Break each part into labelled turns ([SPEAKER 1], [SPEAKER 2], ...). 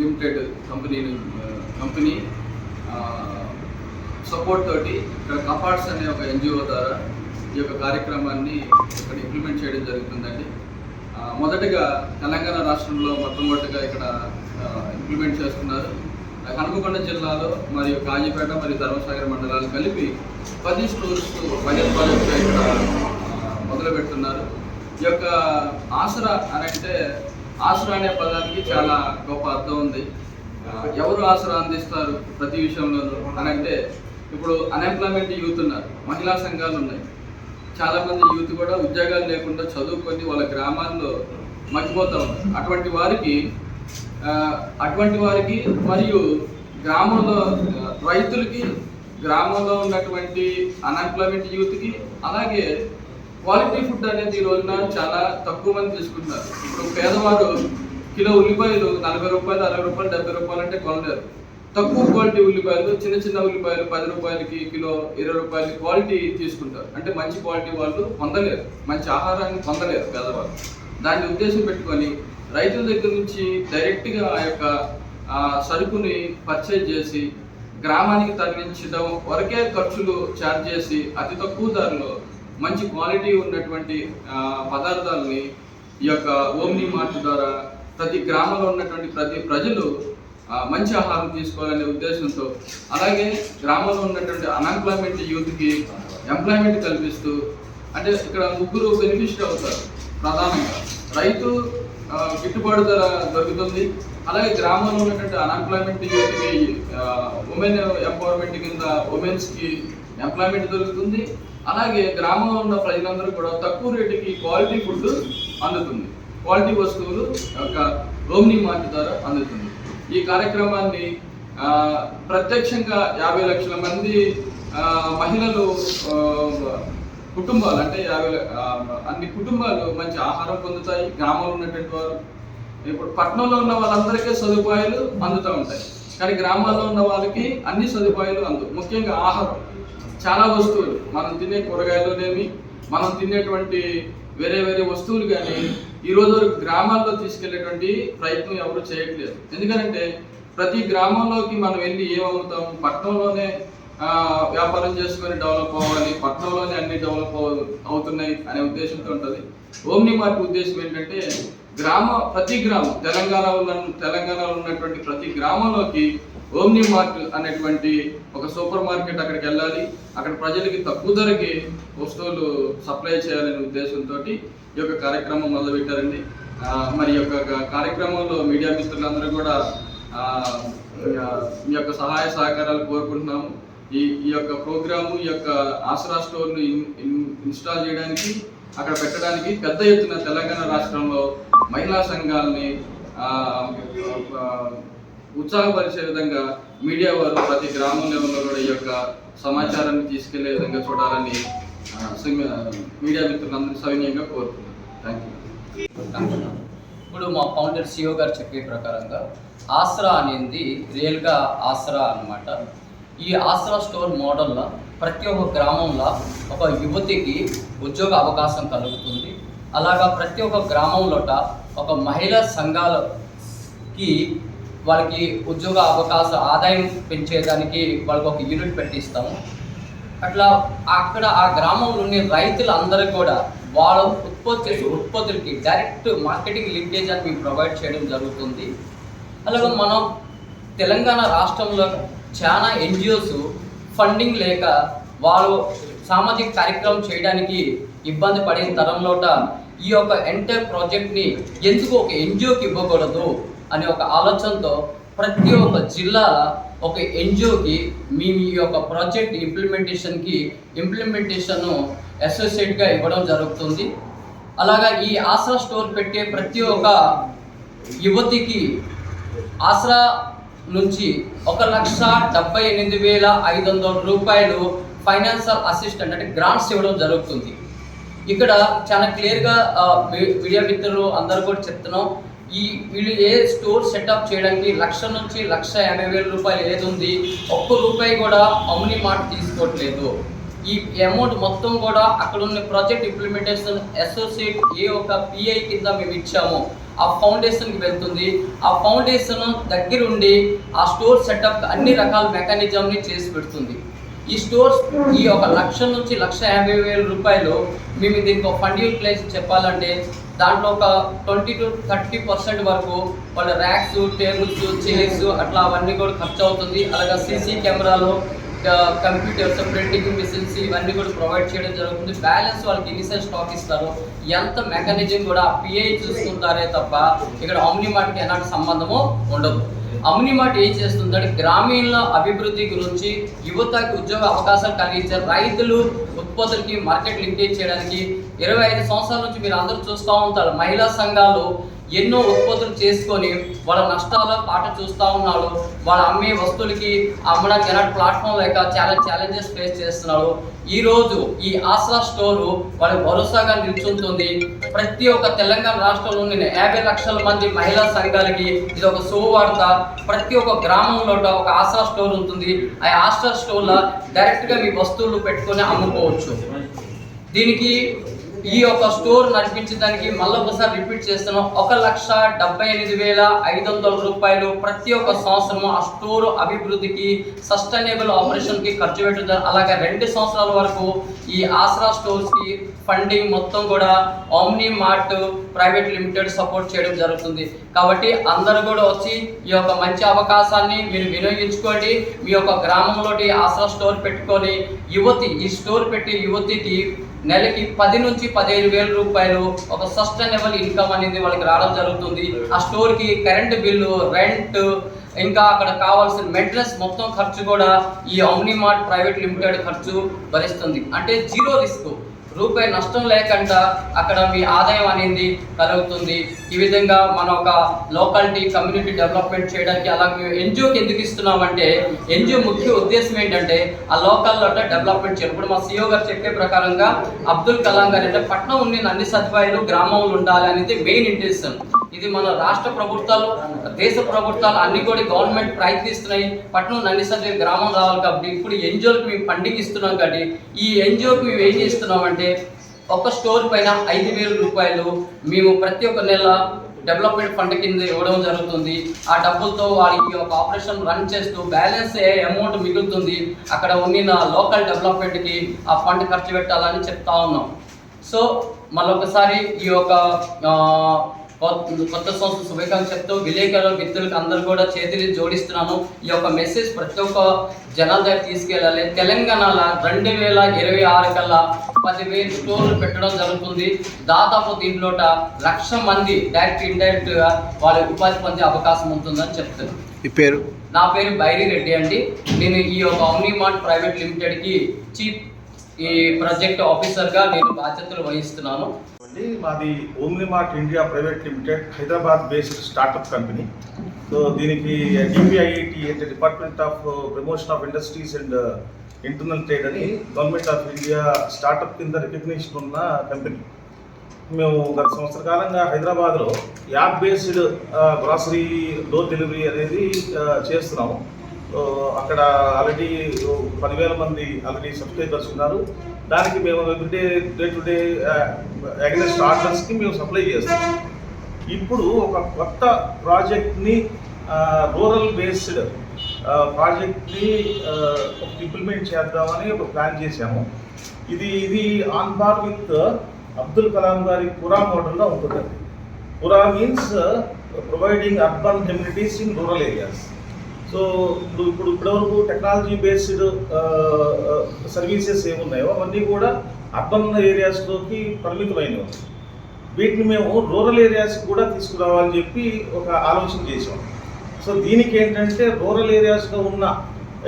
[SPEAKER 1] Limited company company support తోటి ఇక్కడ కపార్ట్స్ అనే ఒక ఎన్జిఓ ద్వారా ఈ యొక్క కార్యక్రమాన్ని ఇక్కడ ఇంప్లిమెంట్ చేయడం జరుగుతుందండి. మొదటగా తెలంగాణ రాష్ట్రంలో మొట్టమొదటిగా ఇక్కడ ఇంప్లిమెంట్ చేస్తున్నారు. హనుమకొండ జిల్లాలో మరియు కాజీపేట మరియు ధర్మసాగర్ మండలాలు కలిపి పది స్టోర్స్ పైలట్ ప్రాజెక్ట్ ఇక్కడ మొదలు పెడుతున్నారు ఈ యొక్క ఆసరా అనంటే ఆసరా అనే పదానికి చాలా గొప్ప అర్థం ఉంది. ఎవరు ఆసరా అందిస్తారు ప్రతి విషయంలోనూ? అనంటే ఇప్పుడు అన్ఎంప్లాయ్మెంట్ యూత్ ఉన్నారు. మహిళా సంఘాలు ఉన్నాయి. చాలామంది యూత్ కూడా ఉద్యోగాలు లేకుండా చదువుకొని వాళ్ళ గ్రామాల్లో మర్చిపోతూ ఉన్నారు. అటువంటి వారికి అటువంటి వారికి మరియు గ్రామంలో రైతులకి గ్రామంలో ఉన్నటువంటి అన్ఎంప్లాయ్మెంట్ యూత్కి అలాగే క్వాలిటీ ఫుడ్ అనేది ఈ రోజున చాలా తక్కువ మంది తీసుకుంటున్నారు ఇప్పుడు పేదవారు కిలో ఉల్లిపాయలు నలభై రూపాయలు అరవై రూపాయలు డెబ్బై రూపాయలు అంటే కొనలేరు. తక్కువ క్వాలిటీ ఉల్లిపాయలు చిన్న చిన్న ఉల్లిపాయలు పది రూపాయలకి కిలో ఇరవై రూపాయలకి క్వాలిటీ తీసుకుంటారు. అంటే మంచి క్వాలిటీ వాళ్ళు పొందలేరు. మంచి ఆహారాన్ని పొందలేరు పేదవాళ్ళు. దాన్ని ఉద్దేశం పెట్టుకొని రైతుల దగ్గర నుంచి డైరెక్ట్గా ఆ యొక్క సరుకుని పర్చేజ్ చేసి గ్రామానికి తరలించడం వరకే ఖర్చులు ఛార్జ్ చేసి అతి తక్కువ ధరలో మంచి క్వాలిటీ ఉన్నటువంటి పదార్థాలని ఈ యొక్క ఓమ్ని మార్ట్ ద్వారా ప్రతి గ్రామంలో ఉన్నటువంటి ప్రతి ప్రజలు మంచి ఆహారం తీసుకోవాలనే ఉద్దేశంతో అలాగే గ్రామంలో ఉన్నటువంటి అన్ఎంప్లాయ్మెంట్ యూత్కి ఎంప్లాయ్మెంట్ కల్పిస్తూ అంటే ఇక్కడ ముగ్గురు బెనిఫిషియర్ అవుతారు ప్రధానంగా. రైతు గిట్టుబాటు ధర దొరుకుతుంది అలాగే గ్రామంలో ఉన్నటువంటి అన్ఎంప్లాయ్మెంట్ యూత్కి ఉమెన్ ఎంపవర్మెంట్ కింద ఉమెన్స్కి ఎంప్లాయ్మెంట్ దొరుకుతుంది అలాగే గ్రామంలో ఉన్న ప్రజలందరూ కూడా తక్కువ రేటుకి క్వాలిటీ ఫుడ్ అందుతుంది. క్వాలిటీ వస్తువులు ఒక ఓమ్ని మార్ట్ ద్వారా అందుతుంది. ఈ కార్యక్రమాన్ని ప్రత్యక్షంగా యాభై లక్షల మంది మహిళలు కుటుంబాలు అంటే యాభై అన్ని కుటుంబాలు మంచి ఆహారం పొందుతాయి. గ్రామంలో ఉన్నటువంటి వారు ఇప్పుడు పట్టణంలో ఉన్న వాళ్ళందరికీ సదుపాయాలు అందుతూ ఉంటాయి. కానీ గ్రామాల్లో ఉన్న వాళ్ళకి అన్ని సదుపాయాలు అందు ముఖ్యంగా ఆహారం. చాలా వస్తువులు. మనం తినే కూరగాయలునేమి మనం తినేటువంటి వేరే వేరే వస్తువులు కానీ ఈరోజు వరకు గ్రామాల్లో తీసుకెళ్ళేటువంటి ప్రయత్నం ఎవరు చేయట్లేదు. ఎందుకంటే ప్రతి గ్రామంలోకి మనం వెళ్ళి ఏమవుతాం? పట్టణంలోనే వ్యాపారం చేసుకొని డెవలప్ అవ్వాలి. పట్టణంలోనే అన్ని డెవలప్ అవుతున్నాయి అనే ఉద్దేశంతో ఉంటుంది. ఓమ్ని మార్పు ఉద్దేశం ఏంటంటే గ్రామ ప్రతి గ్రామం తెలంగాణ ఉన్న తెలంగాణలో ఉన్నటువంటి ప్రతి గ్రామంలోకి ఓమ్ని మార్ట్ అనేటువంటి ఒక సూపర్ మార్కెట్ అక్కడికి వెళ్ళాలి. అక్కడ ప్రజలకి తక్కువ ధరకి వస్తువులు సప్లై చేయాలనే ఉద్దేశంతో ఈ యొక్క కార్యక్రమం మొదలుపెట్టారండి. మరి యొక్క కార్యక్రమంలో మీడియా మిత్రులందరూ కూడా మీ యొక్క సహాయ సహకారాలు కోరుకుంటున్నాము. ఈ ఈ యొక్క ప్రోగ్రాము ఈ యొక్క ఆసరా స్టోర్ను ఇన్స్టాల్ చేయడానికి అక్కడ పెట్టడానికి పెద్ద ఎత్తున తెలంగాణ రాష్ట్రంలో మహిళా సంఘాలని ఉత్సాహపరిచే విధంగా మీడియా వారు ప్రతి గ్రామం ఉన్న కూడా ఈ యొక్క సమాచారాన్ని తీసుకెళ్ళే విధంగా చూడాలని మీడియా మిత్రులందరూ సవినీయంగా కోరుతున్నాను. థ్యాంక్ యూ
[SPEAKER 2] ఇప్పుడు మా ఫౌండర్ సిఓ గారు చెప్పే ప్రకారంగా ఆసరా అనేది రియల్గా ఆసరా అన్నమాట. ఈ ఆసరా స్టోర్ మోడల్లో ప్రతి ఒక్క గ్రామంలో ఒక యువతికి ఉద్యోగ అవకాశం కలుగుతుంది. అలాగా ప్రతి ఒక్క గ్రామంలోట ఒక మహిళా సంఘాలకి వాళ్ళకి ఉద్యోగ అవకాశ ఆదాయం పెంచేదానికి వాళ్ళకి ఒక యూనిట్ పెట్టిస్తాము. అట్లా అక్కడ ఆ గ్రామంలోని రైతులందరూ కూడా వాళ్ళ ఉత్పత్తి చేసే ఉత్పత్తులకి డైరెక్ట్ మార్కెటింగ్ లింకేజ్ అని మేము ప్రొవైడ్ చేయడం జరుగుతుంది. అలాగే మనం తెలంగాణ రాష్ట్రంలో చాలా ఎన్జిఓస్ ఫండింగ్ లేక వాళ్ళు సామాజిక కార్యక్రమం చేయడానికి ఇబ్బంది పడిన తరంలోట ఈ యొక్క ఎంటైర్ ప్రాజెక్ట్ని ఎందుకు ఒక ఎన్జిఓకి ఇవ్వకూడదు? అనే ఒక ఆలోచనతో ప్రతి ఒక్క జిల్లా ఒక ఎన్జిఓకి మేము ఈ యొక్క ప్రాజెక్ట్ ఇంప్లిమెంటేషన్కి ఇంప్లిమెంటేషన్ను అసోసియేట్గా ఇవ్వడం జరుగుతుంది. అలాగా ఈ ఆసరా స్టోర్ పెట్టే ప్రతి ఒక్క యువతికి ఆసరా నుంచి ఒక లక్ష డెబ్బై ఎనిమిది వేల ఐదు వందల రూపాయలు ఫైనాన్షియల్ అసిస్టెంట్ అంటే గ్రాంట్స్ ఇవ్వడం జరుగుతుంది. ఇక్కడ చాలా క్లియర్గా మీడియా మిత్రులు అందరూ కూడా చెప్తున్నాం. ఈ వీళ్ళు ఏ స్టోర్ సెటప్ చేయడానికి లక్ష నుంచి లక్ష యాభై వేల రూపాయలు ఏది ఉంది? ఒక్క రూపాయి కూడా అమ్ముని మాట తీసుకోవట్లేదు. ఈ అమౌంట్ మొత్తం కూడా అక్కడ ఉన్న ప్రాజెక్ట్ ఇంప్లిమెంటేషన్ అసోసియేట్ ఏ ఒక పిఐ కింద మేము ఇచ్చాము. ఆ ఫౌండేషన్కి వెళ్తుంది. ఆ ఫౌండేషన్ దగ్గరుండి ఆ స్టోర్ సెటప్ అన్ని రకాల మెకానిజంని చేసి పెడుతుంది. ఈ స్టోర్స్ ఈ ఒక లక్ష నుంచి లక్ష యాభై వేల రూపాయలు మేము దీనికి ఒక ఫండ్ యూటిలైజ్ చెప్పాలంటే దాంట్లో ఒక ట్వంటీ టు థర్టీ పర్సెంట్ వరకు వాళ్ళ ర్యాక్స్ టేబుల్స్ చైర్స్ అట్లా అవన్నీ కూడా ఖర్చు అవుతుంది. అలాగే సీసీ కెమెరాలు కంప్యూటర్స్ ప్రింటింగ్ మిషన్స్ ఇవన్నీ కూడా ప్రొవైడ్ చేయడం జరుగుతుంది. బ్యాలెన్స్ వాళ్ళకి ఇనిషియల్ స్టాక్ ఇస్తారు. ఎంత మెకానిజం కూడా పిఐ చూసుకుంటారే తప్ప ఇక్కడ ఆమ్ని ఎలాంటి సంబంధము ఉండదు. అమ్ని మాట ఏం చేస్తుందంటే గ్రామీణ అభివృద్ధి గురించి యువతకి ఉద్యోగ అవకాశాలు కలిగించే రైతులు ఉత్పత్తులకి మార్కెట్ లింకేజ్ చేయడానికి ఇరవై ఐదు సంవత్సరాల నుంచి మీరు అందరూ చూస్తూ ఉంటారు. మహిళా సంఘాలు ఎన్నో ఉత్పత్తులు చేసుకొని వాళ్ళ నష్టాల పాట చూస్తూ ఉన్నాడు. వాళ్ళ అమ్మే వస్తువులకి అమ్మడానికి ఎలాంటి ప్లాట్ఫామ్ లేక చాలా ఛాలెంజెస్ ఫేస్ చేస్తున్నాడు. ఈరోజు ఈ ఆసరా స్టోరు వాళ్ళ భరోసాగా నిల్చుంటుంది. ప్రతి ఒక్క తెలంగాణ రాష్ట్రంలోని యాభై లక్షల మంది మహిళా సంఘాలకి ఇది ఒక శుభవార్త ప్రతి ఒక్క గ్రామంలో ఒక ఆసరా స్టోర్ ఉంటుంది. ఆ ఆసరా స్టోర్లో డైరెక్ట్గా మీ వస్తువులు పెట్టుకొని అమ్ముకోవచ్చు. దీనికి ఈ యొక్క స్టోర్ నడిపించడానికి మళ్ళీ ఒకసారి రిపీట్ చేస్తున్నాం ఒక లక్ష డెబ్బై ఎనిమిది వేల ఐదు వందల రూపాయలు ప్రతి ఒక్క సంవత్సరం ఆ స్టోర్ అభివృద్ధికి సస్టైనబుల్ ఆపరేషన్కి ఖర్చు పెట్టడం అలాగే రెండు సంవత్సరాల వరకు ఈ ఆసరా స్టోర్స్కి ఫండింగ్ మొత్తం కూడా Omni mart private limited support చేయడం జరుగుతుంది. కాబట్టి అందరూ కూడా వచ్చి ఈ యొక్క మంచి అవకాశాన్ని మీరు వినియోగించుకోండి. మీ యొక్క గ్రామంలోటి ఆసరా స్టోర్ పెట్టుకొని యువతి ఈ స్టోర్ పెట్టి యువతికి నెలకి పది నుంచి పదిహేను వేల రూపాయలు ఒక సస్టైనబుల్ ఇన్కమ్ అనేది వాళ్ళకి రావడం జరుగుతుంది. ఆ స్టోర్కి కరెంటు బిల్లు రెంట్ ఇంకా అక్కడ కావాల్సిన మెయింటెనెన్స్ మొత్తం ఖర్చు కూడా ఈ మార్ట్ ప్రైవేట్ లిమిటెడ్ ఖర్చు భరిస్తుంది. అంటే జీరో రిస్క్. రూపాయి నష్టం లేకుండా అక్కడ మీ ఆదాయం అనేది కలుగుతుంది. ఈ విధంగా మన ఒక లోకాలిటీ కమ్యూనిటీ డెవలప్మెంట్ చేయడానికి అలాగే మేము ఎన్జిఓకి ఎందుకు ఇస్తున్నామంటే ఎన్జిఓ ముఖ్య ఉద్దేశం ఏంటంటే ఆ లోకల్లో డెవలప్మెంట్ చేయాలి ఇప్పుడు మా సీఓ గారు చెప్పే ప్రకారంగా అబ్దుల్ కలాం గారు అంటే పట్నం ఉండి అన్ని సదుపాయాలు గ్రామంలో ఉండాలి అనేది మెయిన్ ఇంటెన్షన్ ఇది మన రాష్ట్ర ప్రభుత్వాలు దేశ ప్రభుత్వాలు అన్ని కూడా గవర్నమెంట్ ప్రయత్నిస్తున్నాయి. పట్టణం నందిసరి గ్రామం రావాలి కాబట్టి ఇప్పుడు ఎన్జిఓలకు మేము ఫండింగ్ ఇస్తున్నాం కాబట్టి ఈ ఎన్జిఓకి మేము ఏం చేస్తున్నామంటే ఒక స్టోర్ పైన ఐదు వేల రూపాయలు మేము ప్రతి ఒక్క నెల డెవలప్మెంట్ ఫండ్ కింద ఇవ్వడం జరుగుతుంది. ఆ డబ్బులతో వారికి ఒక ఆపరేషన్ రన్ చేస్తూ బ్యాలెన్స్ ఏ అమౌంట్ మిగులుతుంది. అక్కడ ఉన్న లోకల్ డెవలప్మెంట్కి ఆ ఫండ్ ఖర్చు పెట్టాలని చెప్తా ఉన్నాం. సో మరొకసారి ఈ యొక్క కొత్త కొత్త సంవత్సరం శుభాకాంక్షలు చెప్తూ విలేకరులు మిత్రులకు అందరూ కూడా చేతులు జోడిస్తున్నాను. ఈ యొక్క మెసేజ్ ప్రతి ఒక్క జనాల దగ్గర తీసుకెళ్ళాలి. తెలంగాణలో రెండు వేల ఇరవై ఆరు కల్లా పదివేలు స్టోర్లు పెట్టడం జరుగుతుంది. దాదాపు దీంట్లో లక్ష మంది డైరెక్ట్ ఇండైరెక్ట్గా వాళ్ళ ఉపాధి పొందే అవకాశం ఉంటుందని చెప్తాను
[SPEAKER 3] ఈ పేరు?
[SPEAKER 2] నా పేరు బైరి రెడ్డి అండి. నేను ఈ యొక్క ఆమ్నిమార్ట్ ప్రైవేట్ లిమిటెడ్కి చీఫ్ ఈ ప్రాజెక్ట్ ఆఫీసర్గా నేను బాధ్యతలు వహిస్తున్నాను.
[SPEAKER 4] అండి మాది Omni mart India private limited Hyderabad based startup company. So దీనికి డిపిఐఐటి అంటే department of promotion of industries and internal trade అని గవర్నమెంట్ ఆఫ్ ఇండియా స్టార్టప్ కింద రికగ్నేషన్ ఉన్న కంపెనీ. మేము గత సంవత్సర కాలంగా హైదరాబాద్లో app based grocery door delivery అనేది చేస్తున్నాము. అక్కడ ఆల్రెడీ పదివేల మంది ఆల్రెడీ సబ్స్క్రైబర్స్ ఉన్నారు. దానికి మేము everyday day to day against ఆర్డర్స్కి మేము సప్లై చేస్తాం. ఇప్పుడు ఒక కొత్త ప్రాజెక్ట్ని రూరల్ బేస్డ్ ప్రాజెక్ట్ని ఇంప్లిమెంట్ చేద్దామని ఒక ప్లాన్ చేశాము. ఇది ఇది on par with Abdul Kalam గారి పురా మోడల్లో ఉంటుందండి. PURA means providing urban communities in rural areas so ఇప్పుడు ఇప్పుడు ఇప్పటివరకు టెక్నాలజీ బేస్డ్ సర్వీసెస్ ఏమున్నాయో అవన్నీ కూడా అర్బన్ ఏరియాస్లోకి పరిమితమైనవి. వీటిని మేము రూరల్ ఏరియాస్కి కూడా తీసుకురావాలని చెప్పి ఒక ఆలోచన చేసాం సో దీనికి ఏంటంటే రూరల్ ఏరియాస్లో ఉన్న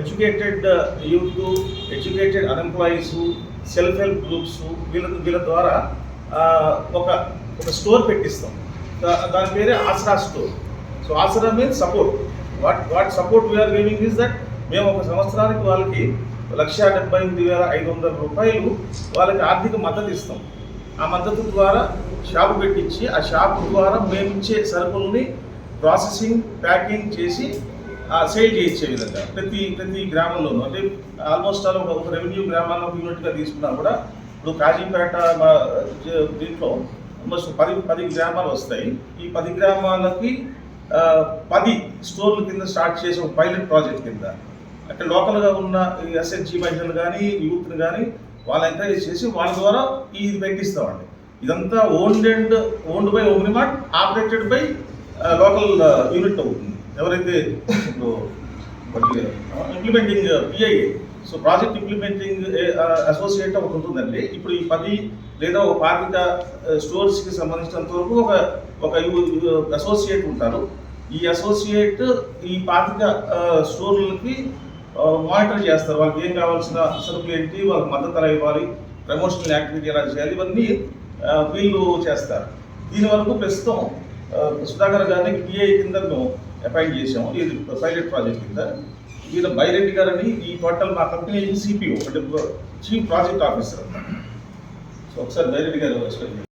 [SPEAKER 4] educated youth educated unemployees self help groups వీళ్ళ వీళ్ళ ద్వారా ఒక ఒక స్టోర్ పెట్టిస్తాం. దాని పేరే Aasara store. So Aasara means support. What what support we are giving is that మేము ఒక సంవత్సరానికి వాళ్ళకి లక్ష డెబ్బై ఎనిమిది వేల ఐదు వందల రూపాయలు వాళ్ళకి ఆర్థిక మద్దతు ఇస్తాం. ఆ మద్దతు ద్వారా షాపు పెట్టించి ఆ షాపు ద్వారా మేము ఇచ్చే సరుకుల్ని ప్రాసెసింగ్ ప్యాకింగ్ చేసి సేల్ చేయించే విధంగా ప్రతి ప్రతి గ్రామంలోనూ. అంటే ఆల్మోస్ట్ ఆల్ ఒక రెవెన్యూ గ్రామాల్లో ఒక యూనిట్గా తీసుకున్నా కూడా ఇప్పుడు కాజీపేట మా దీంట్లో ఆల్మోస్ట్ పది పది గ్రామాలు వస్తాయి. ఈ పది గ్రామాలకి పది స్టోర్ల కింద స్టార్ట్ చేసే ఒక పైలట్ ప్రాజెక్ట్ కింద. అంటే లోకల్గా ఉన్న ఈ ఎస్హెచ్జి మహిళలు కానీ యూత్ని కానీ వాళ్ళు ఎంకరేజ్ చేసి వాళ్ళ ద్వారా ఇది పెట్టిస్తామండి. ఇదంతా owned and owned by Omnimart operated by local unit అవుతుంది. ఎవరైతే implementing PIA so project implementing associate ఒకటి ఉంటుందండి. ఇప్పుడు ఈ పది లేదా ఒక పాతిక స్టోర్స్కి సంబంధించినంత వరకు ఒక ఒక అసోసియేట్ ఉంటారు. ఈ అసోసియేట్ ఈ పాతిక స్టోర్లకి మానిటర్ చేస్తారు. వాళ్ళకి ఏం కావాల్సిన సరుకులు ఏంటి వాళ్ళకి మద్దతు ఎలా ఇవ్వాలి ప్రమోషనల్ యాక్టివిటీ ఎలా చేయాలి ఇవన్నీ వీళ్ళు చేస్తారు. దీని వరకు ప్రస్తుతం సుధాకర్ గారిని పిఐ కింద మేము అపాయింట్ చేసాము ఇది పైలట్ ప్రాజెక్ట్ కింద. ఈయన బైరెడ్డి గారని ఈ టోటల్ మా కంపెనీ సిపిఓ అంటే చీఫ్ ప్రాజెక్ట్ ఆఫీసర్ సో ఒకసారి బైరెడ్డి గారు.